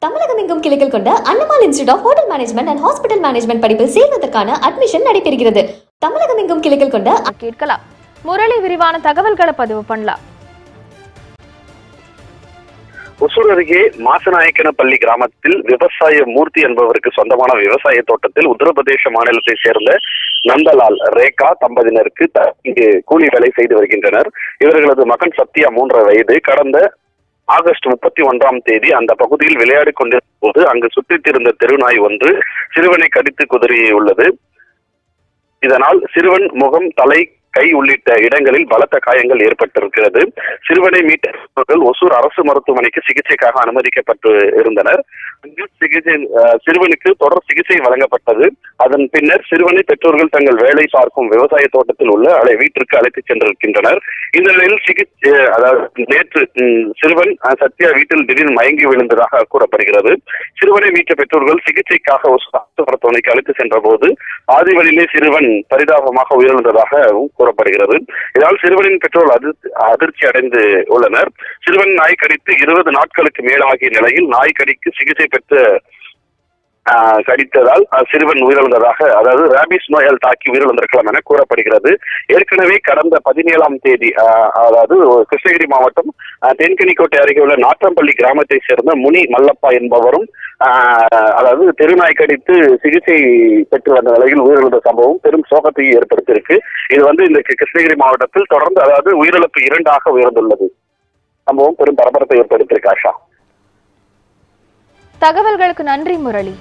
தமிழகம் எங்கும் கிளைகள் கொண்ட Annamal institute of hotel management and hospital management படிப்பில் சேர்வதற்கான அட்மிஷன் நடைபெறுகிறது. தமிழகம் எங்கும் கிளைகள் கொண்ட கேட்கலாம். முரளி விரிவான தகவல்களை பதிவு பண்ணலாம். ஒசூர் அருகே மாசநாயக்கனப்பள்ளி கிராமத்தில் விவசாய மூர்த்தி என்பவருக்கு சொந்தமான விவசாய தோட்டத்தில் உத்தரப்பிரதேச மாநிலத்தை சேர்ந்த நந்தலால் ரேகா தம்பதியினருக்கு த- இங்கு கூலி வேலை செய்து வருகின்றனர். இவர்களது மகன் சத்யா மூன்றரை வயது. கடந்த ஆகஸ்ட் முப்பத்தி ஒன்றாம் தேதி அந்த பகுதியில் விளையாடி கொண்டிருந்த போது அங்கு சுற்றித் திரிந்த தெருநாய் ஒன்று சிறுவனை கடித்து குதறியுள்ளது. இதனால் சிறுவன் முகம் தலை கை உள்ளிட்ட இடங்களில் பலத்த காயங்கள் ஏற்பட்டிருக்கிறது. சிறுவனை மீட்டவர்கள் ஒசூர் அரசு மருத்துவமனைக்கு சிகிச்சைக்காக அனுமதிக்கப்பட்டு இருந்தனர். சிகிச்சை சிறுவனுக்கு தொடர் சிகிச்சை வழங்கப்பட்டது. அதன் பின்னர் சிறுவனை பெற்றோர்கள் தங்கள் வேலை பார்க்கும் விவசாய தோட்டத்தில் உள்ள அலை வீட்டிற்கு அழைத்துச் சென்றிருக்கின்றனர். இந்த நிலையில் சிகிச்சை அதாவது நேற்று சிறுவன் சத்யா வீட்டில் திடீர் மயங்கி விழுந்ததாக கூறப்படுகிறது. சிறுவனை மீட்ட பெற்றோர்கள் சிகிச்சைக்காக அரசு மருத்துவமனைக்கு அழைத்து சென்ற போது ஆதிவழியிலே சிறுவன் பரிதாபமாக உயிரிழந்ததாகவும் கூறப்படுகிறது. இதனால் சிறுவனின் பெற்றோர் அதிர்ச்சி அதிர்ச்சி அடைந்து உள்ளனர். சிறுவன் நாய் கடித்து இருபது நாட்களுக்கு மேலாகிய நிலையில் நாய் கடிக்கு சிகிச்சை பெற்ற கடித்ததால் சிறுவன் உயிரிழந்ததாக அதாவது ரேபிஸ் நோயால் தாக்கி உயிரிழந்திருக்கலாம் என கூறப்படுகிறது. ஏற்கனவே கடந்த பதினேழாம் தேதி அதாவது கிருஷ்ணகிரி மாவட்டம் தென்கனிக்கோட்டை அருகே உள்ள நாற்றம்பள்ளி கிராமத்தை சேர்ந்த முனி மல்லப்பா என்பவரும் அதாவது தெருநாய் கடித்து சிகிச்சை பெற்று வந்த நிலையில் உயிரிழந்த சம்பவம் பெரும் சோகத்தை ஏற்படுத்தியிருக்கு. இது வந்து இந்த கிருஷ்ணகிரி மாவட்டத்தில் தொடர்ந்து அதாவது உயிரிழப்பு இரண்டாக உயர்ந்துள்ளது. சம்பவம் பெரும் பரபரப்பை ஏற்படுத்தியிருக்கு ஆஷா. தகவல்களுக்கு நன்றி முரளி.